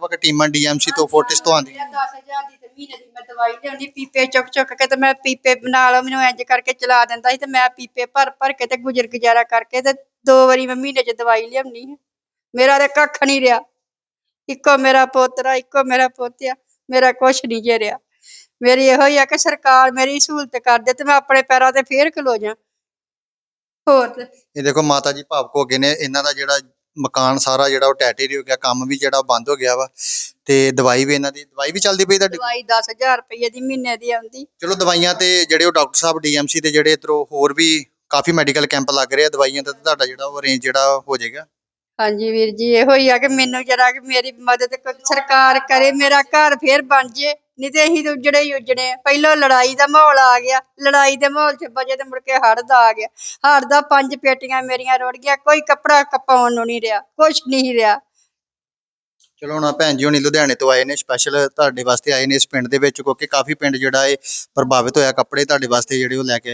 ਵੱਖ-ਵੱਖ ਟੀਮਾਂ ਡੀਐਮਸੀ ਤੋਂ ਫੋਰਟਿਸ ਤੋਂ ਆਉਂਦੀਆਂ। 10000 ਦੀ ਤੇ ਮਹੀਨੇ ਦੀ ਮੈਂ ਦਵਾਈ ਲਿਆਉਂਦੀ ਪੀਪੇ ਚੁੱਕ ਚੁੱਕ ਕੇ ਤੇ ਮੈਂ ਪੀਪੇ ਨਾਲ ਮੈਨੂੰ ਇੰਜ ਕਰਕੇ ਚਲਾ ਦਿੰਦਾ ਸੀ ਤੇ ਮੈਂ ਪੀਪੇ ਭਰ ਭਰ ਕੇ ਤੇ ਗੁਜ਼ਰ ਗੁਜ਼ਾਰਾ ਕਰਕੇ ਤੇ ਦੋ ਵਾਰੀ ਮੈਂ ਮਹੀਨੇ 'ਚ ਦਵਾਈ ਲਿਆਉਣੀ ਹੈ। ਮੇਰਾ ਤੇ ਕੱਖ ਨਹੀਂ ਰਿਹਾ। ਇੱਕੋ ਮੇਰਾ ਪੋਤਰਾ ਇੱਕੋ ਮੇਰਾ ਪੋਤਿਆ ਮੇਰਾ ਕੁਛ ਨਹੀਂ ਜੇ ਰਿਹਾ। ਮੇਰੀ ਇਹੋ ਹੀ ਆ ਕਿ ਸਰਕਾਰ ਮੇਰੀ ਸਹੂਲਤ ਕਰ ਦੇ ਤੇ ਮੈਂ ਆਪਣੇ ਪੈਰਾਂ ਤੇ ਫੇਰ ਖਲੋ ਜਾ ਹੋਰ ਤੇ ਇਹ ਦੇਖੋ ਮਾਤਾ ਜੀ ਭਾਵਕ ਗਏ ਨੇ ਇਹਨਾਂ ਦਾ ਜਿਹੜਾ ਮਕਾਨ ਸਾਰਾ ਜਿਹੜਾ ਉਹ ਟੈਟੇਰੀ ਹੋ ਗਿਆ ਕੰਮ ਵੀ ਜਿਹੜਾ ਬੰਦ ਹੋ ਗਿਆ ਵਾ ਤੇ ਦਵਾਈ ਵੀ ਇਹਨਾਂ ਦੀ ਦਵਾਈ ਵੀ ਚੱਲਦੀ ਪਈ ਤੁਹਾਡੀ? ਦਵਾਈ 10000 ਰੁਪਏ ਦੀ ਮਹੀਨੇ ਦੀ ਆਉਂਦੀ। ਚਲੋ ਦਵਾਈਆਂ ਤੇ ਜਿਹੜੇ ਉਹ ਡਾਕਟਰ ਸਾਹਿਬ ਡੀਐਮਸੀ ਤੇ ਜਿਹੜੇ ਇਧਰੋਂ ਹੋਰ ਵੀ ਕਾਫੀ ਮੈਡੀਕਲ ਕੈਂਪ ਲੱਗ ਰਹੇ ਆ ਦਵਾਈਆਂ ਦਾ ਤਾਂ ਤੁਹਾਡਾ ਜਿਹੜਾ ਉਹ ਅਰੇਂਜ ਜਿਹੜਾ ਹੋ ਜਾਏਗਾ। ਹਾਂਜੀ ਵੀਰ ਜੀ ਇਹੋ ਹੀ ਆ ਕਿ ਮੈਨੂੰ ਜਰਾ ਕਿ ਮੇਰੀ ਮਦਦ ਕ- ਸਰਕਾਰ ਕਰੇ ਮੇਰਾ ਘਰ ਫੇਰ ਬਣ ਜੇ। ਨਹੀਂ ਤੇ ਅਸੀਂ ਤਾਂ ਉਜੜੇ ਹੀ ਉਜੜੇ ਆ। ਪਹਿਲਾਂ ਲੜਾਈ ਦਾ ਮਾਹੌਲ ਆ ਗਿਆ, ਲੜਾਈ ਦੇ ਮਾਹੌਲ 'ਚ ਬਜੇ ਤੇ ਮੁੜ ਕੇ ਹੜ੍ਹ ਦਾ ਆ ਗਿਆ ਹੜ੍ਹ ਦਾ ਪੰਜ ਪੇਟੀਆਂ ਮੇਰੀਆਂ ਰੁੜ ਗਿਆ ਕੋਈ ਕੱਪੜਾ ਕਪਾਉਣ ਨੂੰ ਨਹੀਂ ਰਿਹਾ, ਕੁਛ ਨਹੀਂ ਰਿਹਾ ਚਲੋ ਹੁਣ ਆਹ ਭੈਣ ਜੀ ਹੁਣੀ ਲੁਧਿਆਣੇ ਤੋਂ ਆਏ ਨੇ ਸਪੈਸ਼ਲ ਤੁਹਾਡੇ ਵਾਸਤੇ ਆਏ ਨੇ ਇਸ ਪਿੰਡ ਦੇ ਵਿੱਚ, ਕਿਉਂਕਿ ਕਾਫੀ ਪਿੰਡ ਜਿਹੜਾ ਇਹ ਪ੍ਰਭਾਵਿਤ ਹੋਇਆ ਕੱਪੜੇ ਤੁਹਾਡੇ ਵਾਸਤੇ ਜਿਹੜੇ ਉਹ ਲੈ ਕੇ